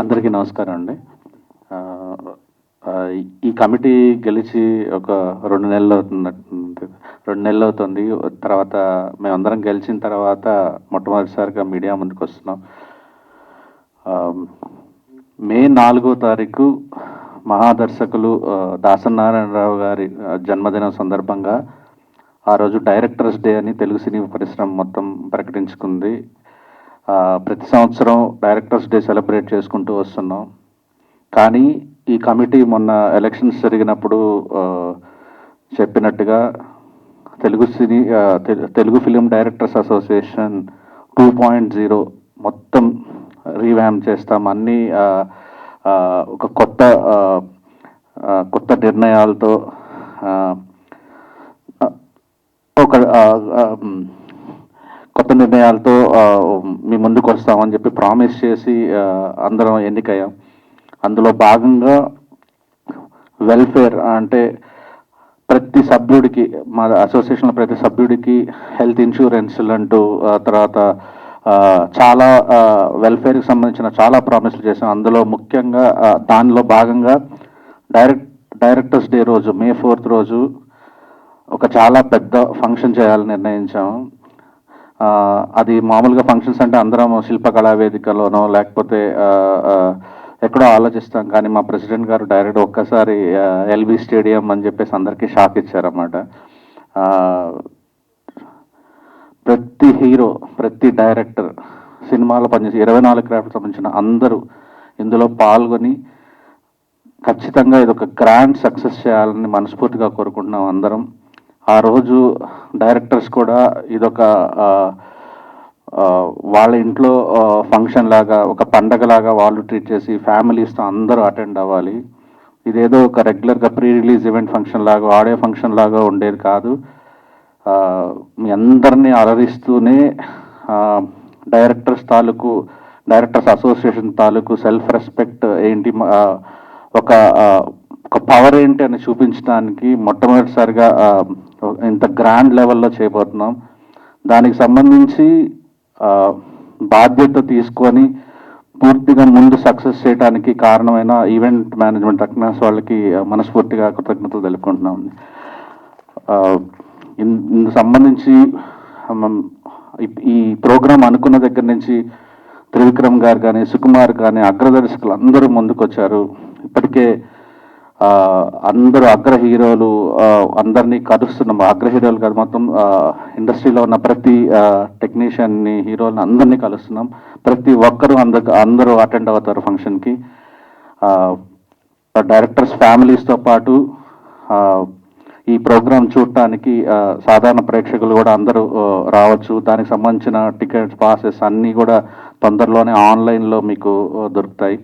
అందరికీ నమస్కారం అండి. ఈ కమిటీ గెలిచి ఒక రెండు నెలలు అవుతుంది రెండు నెలలు అవుతుంది. తర్వాత మేమందరం గెలిచిన తర్వాత మొట్టమొదటిసారిగా మీడియా ముందుకు వస్తున్నాం. మే నాలుగో తారీఖు మహాదర్శకులు దాసనారాయణరావు గారి జన్మదినం సందర్భంగా ఆ రోజు డైరెక్టర్స్ డే అని తెలుగు సినీ పరిశ్రమ మొత్తం ప్రకటించుకుంది. ప్రతి సంవత్సరం డైరెక్టర్స్ డే సెలబ్రేట్ చేసుకుంటూ వస్తున్నాం. కానీ ఈ కమిటీ మొన్న ఎలక్షన్స్ జరిగినప్పుడు చెప్పినట్టుగా Telugu cine Telugu film directors association two point zero మొత్తం రీవ్యామ్ చేస్తాం. అన్ని ఒక కొత్త కొత్త నిర్ణయాలతో ఒక నిర్ణయాలతో మీ ముందుకు వస్తామని చెప్పి ప్రామిస్ చేసి అందరం ఎన్నికయ్యాం. అందులో భాగంగా వెల్ఫేర్ అంటే ప్రతి సభ్యుడికి మా అసోసియేషన్లో ప్రతి సభ్యుడికి హెల్త్ ఇన్సూరెన్స్లు అంటూ తర్వాత చాలా వెల్ఫేర్కి సంబంధించిన చాలా ప్రామిస్లు చేసాం అందులో ముఖ్యంగా దానిలో భాగంగా డైరెక్ట్ డైరెక్టర్స్ డే రోజు మే ఫోర్త్ రోజు ఒక చాలా పెద్ద ఫంక్షన్ చేయాలని నిర్ణయించాము అది మామూలుగా ఫంక్షన్స్ అంటే అందరం శిల్పకళా వేదికలోనో లేకపోతే ఎక్కడో ఆలోచిస్తాం. కానీ మా ప్రెసిడెంట్ గారు డైరెక్ట్ ఒక్కసారి ఎల్బీ స్టేడియం అని చెప్పేసి అందరికీ షాక్ ఇచ్చారన్నమాట. ప్రతి హీరో ప్రతి డైరెక్టర్ సినిమాలో పనిచేసి ఇరవై నాలుగు క్రాఫ్ట్ సంబంధించిన అందరూ ఇందులో పాల్గొని ఖచ్చితంగా ఇది ఒక గ్రాండ్ సక్సెస్ చేయాలని మనస్ఫూర్తిగా కోరుకుంటున్నాం అందరం. ఆ రోజు డైరెక్టర్స్ కూడా ఇదొక వాళ్ళ ఇంట్లో ఫంక్షన్ లాగా ఒక పండగ లాగా వాళ్ళు ట్రీట్ చేసి ఫ్యామిలీస్తో అందరూ అటెండ్ అవ్వాలి. ఇదేదో ఒక రెగ్యులర్గా ప్రీ రిలీజ్ ఈవెంట్ ఫంక్షన్ లాగా ఆడియో ఫంక్షన్ లాగా ఉండేది కాదు. మీ అందరినీ అలరిస్తూనే డైరెక్టర్స్ తాలూకు డైరెక్టర్స్ అసోసియేషన్ తాలూకు సెల్ఫ్ రెస్పెక్ట్ ఏంటి ఒక ఒక పవర్ ఏంటి అని చూపించడానికి మొట్టమొదటిసారిగా ఇంత గ్రాండ్ లెవెల్లో చేయబోతున్నాం. దానికి సంబంధించి బాధ్యత తీసుకొని పూర్తిగా ముందు సక్సెస్ చేయడానికి కారణమైన ఈవెంట్ మేనేజ్మెంట్ టెక్నాస్ వాళ్ళకి మనస్ఫూర్తిగా కృతజ్ఞతలు తెలుపుకుంటున్నాం. ఇన్- ఇందుకు సంబంధించి ఈ- ప్రోగ్రాం అనుకున్న దగ్గర నుంచి త్రివిక్రమ్ గారు కానీ సుకుమార్ కానీ అగ్రదర్శకులు అందరూ ముందుకొచ్చారు. ఇప్పటికే అందరూ అగ్ర హీరోలు అందరినీ కలుస్తున్నాం అగ్ర హీరోలు కాదు మొత్తం ఇండస్ట్రీలో ఉన్న ప్రతి టెక్నీషియన్ని హీరోలని అందరినీ కలుస్తున్నాం. ప్రతి ఒక్కరూ అందరు అందరూ అటెండ్ అవుతారు ఫంక్షన్కి. డైరెక్టర్స్ ఫ్యామిలీస్తో పాటు ఈ ప్రోగ్రాం చూడటానికి సాధారణ ప్రేక్షకులు కూడా అందరూ రావచ్చు. దానికి సంబంధించిన టికెట్స్ పాసెస్ అన్నీ కూడా తొందరలోనే ఆన్లైన్లో మీకు దొరుకుతాయి.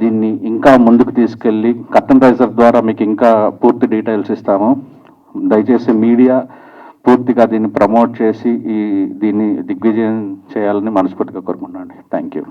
దీన్ని ఇంకా ముందుకు తీసుకెళ్ళి కట్టన్ రైజర్ ద్వారా మీకు ఇంకా పూర్తి డీటెయిల్స్ ఇస్తాము. దయచేసి మీడియా పూర్తిగా దీన్ని ప్రమోట్ చేసి ఈ దీన్ని దిగ్విజయం చేయాలని మనస్ఫూర్తిగా కోరుకుంటున్నాను థ్యాంక్ యూ.